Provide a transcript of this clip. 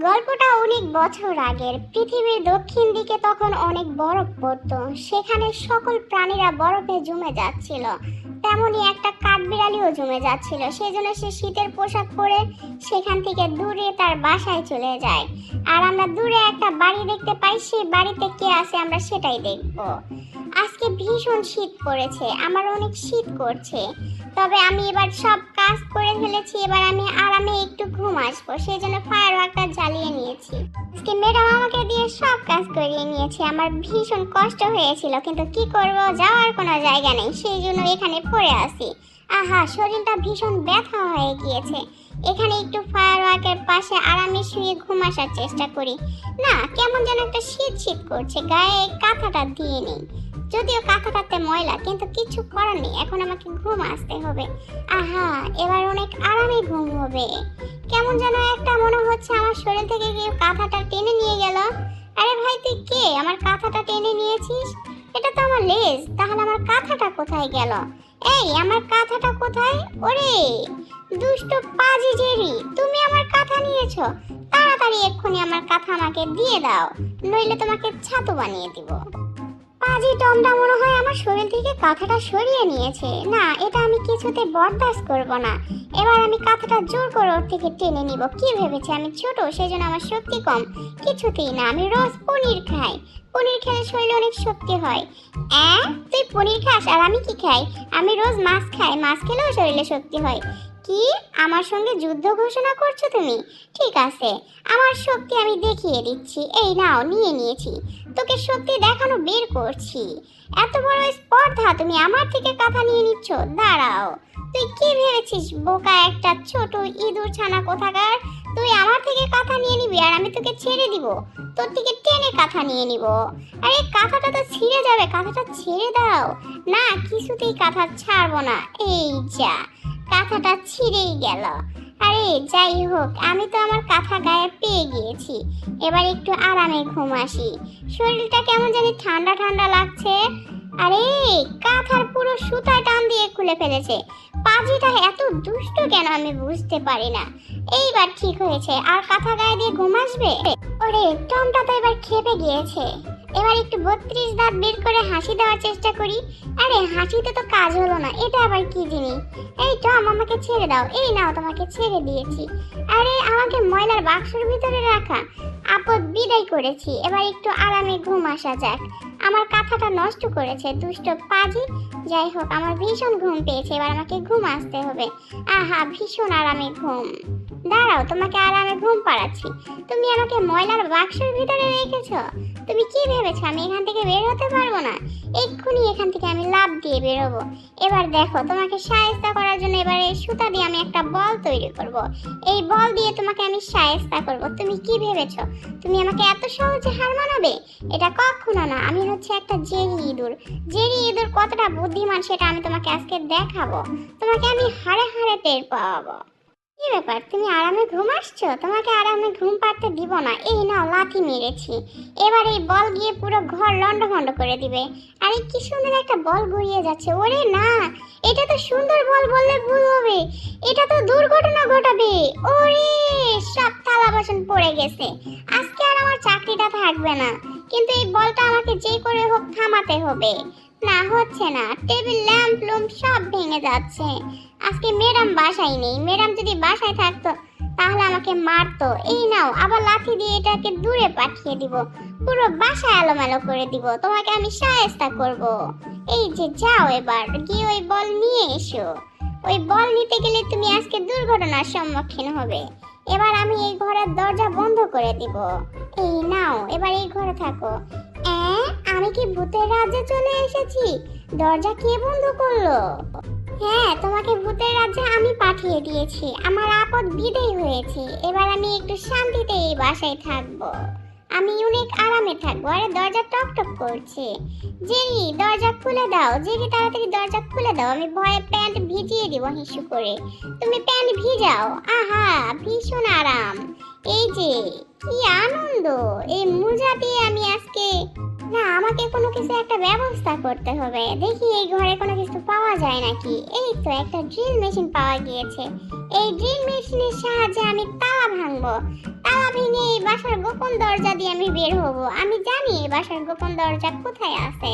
গল্পটা অনেক বছর আগের। পৃথিবীর দক্ষিণ দিকে তখন অনেক বরফ পড়তো। সেখানে সকল প্রাণীরা বরফে জমে যাচ্ছিল। তেমনই একটা কাঠবিড়ালিও জমে যাচ্ছিল। সেজন্য সে শীতের পোশাক পরে সেখান থেকে দূরে তার বাসায় চলে যায়। আর আমরা দূরে একটা বাড়ি দেখতে পাই, সেই বাড়িতে কে আছে আমরা সেটাই দেখব। আজকে ভীষণ শীত পড়েছে। আমার অনেক শীত করছে। তবে আমি এবার সব কাজ করে ফেলেছি, এবার আমি আরামে একটু ঘুম আসব। সেই জন্য ফায়ার ওয়ার্কটা জ্বালিয়ে নিয়েছি। আজকে ম্যাডাম আমাকে দিয়ে সব কাজ করিয়ে নিয়েছে। আমার ভীষণ কষ্ট হয়েছিল, কিন্তু কি করব? যাওয়ার কোনো জায়গা নেই, সেই জন্য এখানে পড়ে আছি। আহা, শরীরটা ভীষণ ব্যথা হয়ে গিয়েছে। এখানে একটু ফায়ার ওয়ার্কের পাশে আরামে শুয়ে ঘুম আসার চেষ্টা করি। না, কেমন যেন একটা শীত শীত করছে, গায়ে কাঁথাটা দিয়ে নেই। যদিও কাঁথাটাতে ময়লা, কিন্তু কিছু করার নেই। এখন আমাকে ঘুম আসতে হবে। আহা, এবার অনেক আরামে ঘুম হবে। কেমন যেন একটা মনে হচ্ছে আমার শরীর থেকে কেউ কাঁথাটা টেনে নিয়ে গেল। আরে ভাই, তুই কে? আমার কাঁথাটা টেনে নিয়েছিস? এটা তো আমার লেজ। তাহলে আমার কাঁথাটা কোথায় গেল? এই, আমার কাঁথাটা কোথায়? ওরে, দুষ্ট পাজি জেরি, তুমি আমার কাঁথা নিয়েছো। তাড়াতাড়ি এক্ষুনি আমার কাঁথা আমাকে দিয়ে দাও, নইলে তোমাকে ছাতু বানিয়ে দিব। পাজি টমটা মনে হয় আমার শরীর থেকে কাঁথাটা সরিয়ে নিয়েছে। না, এটা আমি কিছুতে বরদাস্ত করব না। এবার আমি কাঁথাটা জোর করে ওর থেকে টেনে নিব। কি ভেবেছে? আমি ছোট সেই জন্য আমার শক্তি কম। কিছুতেই না, আমি রোজ পনির খাই। পনির খেলে শরীরে অনেক শক্তি হয়। অ্যাঁ? তুই পনির খাস? আর আমি কি খাই? আমি রোজ মাছ খাই। মাছ খেলেও শরীরে শক্তি হয়। কি? আমার সঙ্গে যুদ্ধ ঘোষণা করছ তুমি? ঠিক আছে, আমার শক্তি আমি দেখিয়ে দিচ্ছি। এই নাও, নিয়ে নিয়েছি। তোকে শক্তি দেখানো বের করছি। এত বড় স্পর্ধা তুমি আমার থেকে কথা নিয়ে নিচ্ছ? দাঁড়াও। তুই কি ভেবেছিস, বোকা একটা ছোট ইঁদুর ছানা কোথাকার? তুই আমার থেকে কথা নিয়ে নিবি আর আমি তোকে ছেড়ে দিব। তোর থেকে টেনে কাঁথা নিয়ে নিব। আরে, কাঁথাটা তো ছিঁড়ে যাবে, কাঁথাটা ছেড়ে দাও। না, কিছুতেই কাঁথা ছাড়বো না। এই যা। কাঁথাটা ছিঁড়েই গেল। আরে, যাই হোক, আমি তো আমার কাঁথা গায়ে পেয়ে গিয়েছি। এবার একটু আরামে ঘুম আসি শরীরটা কেমন জানি ঠান্ডা ঠান্ডা লাগছে। আরে, কাঁথার পুরো সুতা টান দিয়ে খুলে ফেলেছে। পাজিটা এত দুষ্ট কেন আমি বুঝতে পারি না। এইবার ঠিক হয়েছে। আর কাঁথা গায়ে দিয়ে ঘুম আসবে? ওরে, টমটা তো এবার খেপে গিয়েছে। এবার একটু বত্রিশ দাঁত বের করে হাসি দেওয়ার চেষ্টা করি। আরে, হাসিতে তো কাজ হলো না, এটা আবার কি জিনিস? এই টম আমাকে ছেড়ে দাও, এই নাও, তোমাকে ছেড়ে দিয়েছি। আরে, আমাকে ময়লার বাক্সের ভিতরে রাখা। আপদ বিদায় করেছি, এবার একটু আরামে ঘুম আসা যাক। আমার কাঁথাটা নষ্ট করেছে, দুষ্ট পাজি। যাই হোক, আমার ভীষণ ঘুম পেয়েছে, এবার আমাকে ঘুম আসতে হবে। আহা, ভীষণ আরামে ঘুম। দাঁড়াও, তোমাকে আরামে ঘুম পাড়াচ্ছি। তুমি আমাকে ময়লার বাক্সের ভিতরে রেখেছ। তুমি কি ভেবেছো আমি এখান থেকে বের হতে পারব না? এক্ষুনি এখান থেকে আমি লাভ দিয়ে বেরোবো। এবার দেখো, তোমাকে সায়স্তা করার জন্য এবার এই সুতা দিয়ে আমি একটা বল তৈরি করব। এই বল দিয়ে তোমাকে আমি সায়স্তা করব। তুমি কি ভেবেছো? তুমি আমাকে এত সহজে হার মানাবে? এটা কখনো না, আমি হচ্ছে একটা জেরি ইঁদুর। জেরি ইঁদুর কতটা বুদ্ধিমান সেটা আমি তোমাকে আজকে দেখাবো। তোমাকে আমি হারে হারে টের পাওয়াবো। কি ব্যাপার? তুমি আরামে ঘুম আসছো? তোমাকে আরামে ঘুম পাড়তে দিব না। এই নাও, লাথি মেরেছি। এবার এই বল গিয়ে পুরো ঘর লন্ডভন্ড করে দিবে। আরে, কি সুন্দর একটা বল ঘুরিয়ে যাচ্ছে। ওরে না, এটা তো সুন্দর বল বললে ভুল হবে। এটা তো দুর্ঘটনা ঘটাবে। ওরে, সব থালা বাসন পড়ে গেছে। আজকে আর আমার চাকরিটা থাকবে না। কিন্তু এই বলটা আমাকে যে করে হোক থামাতে হবে। না, হচ্ছে না। টেবিল, ল্যাম্প লুম্প সব ভেঙে যাচ্ছে। আজকে ম্যাডাম বাসায় নেই। ম্যাডাম যদি বাসায় থাকতো, তাহলে আমাকে মারতো। এই নাও, আবার লাথি দিয়ে এটাকে দূরে পাঠিয়ে দিব। পুরো বাসা এলোমেলো করে দিব। তোমাকে আমি সায়স্তা করব। এই যে যাও এবার, গিয়ে ওই বল নিয়ে এসো। ওই বল নিতে গেলে তুমি আজকে দুর্ঘটনার সম্মুখীন হবে। এবার আমি এই ঘরের দরজা বন্ধ করে দিব। এই নাও, এবার এই ঘরে থাকো। আমি কি ভূতের রাজ্যে চলে এসেছি? দরজা কে বন্ধ করল? হ্যাঁ তোমাকে ভূতের রাজ্যে আমি পাঠিয়ে দিয়েছি। আমার আপদ বিদায় হয়েছে। এবার আমি একটু শান্তিতে এই বাসায় থাকব। আমি অনেক আরামে থাকব আরে দরজা টক টক করছে। জেরি, দরজা খুলে দাও। জেরি, তাড়াতাড়ি দরজা খুলে দাও। আমি ভয়ে প্যান্ট ভিজিয়ে দিব হিসু করে। তুমি প্যান্ট ভিজাও। আহা, ভীষণ আরাম। এই যে, কি আনন্দ। এই মোজা দিয়ে আমি আজকে না, আমাকে কোনো কিছু একটা ব্যবস্থা করতে হবে। দেখি এই ঘরে কোনো কিছু পাওয়া যায় নাকি? এই তো একটা ড্রিল মেশিন পাওয়া গিয়েছে। এই ড্রিল মেশিনের সাহায্যে আমি তালা ভাঙবো। ভেঙে এই বাসার গোপন দরজা দিয়ে আমি বের হব। আমি জানি এই বাসার গোপন দরজা কোথায় আছে।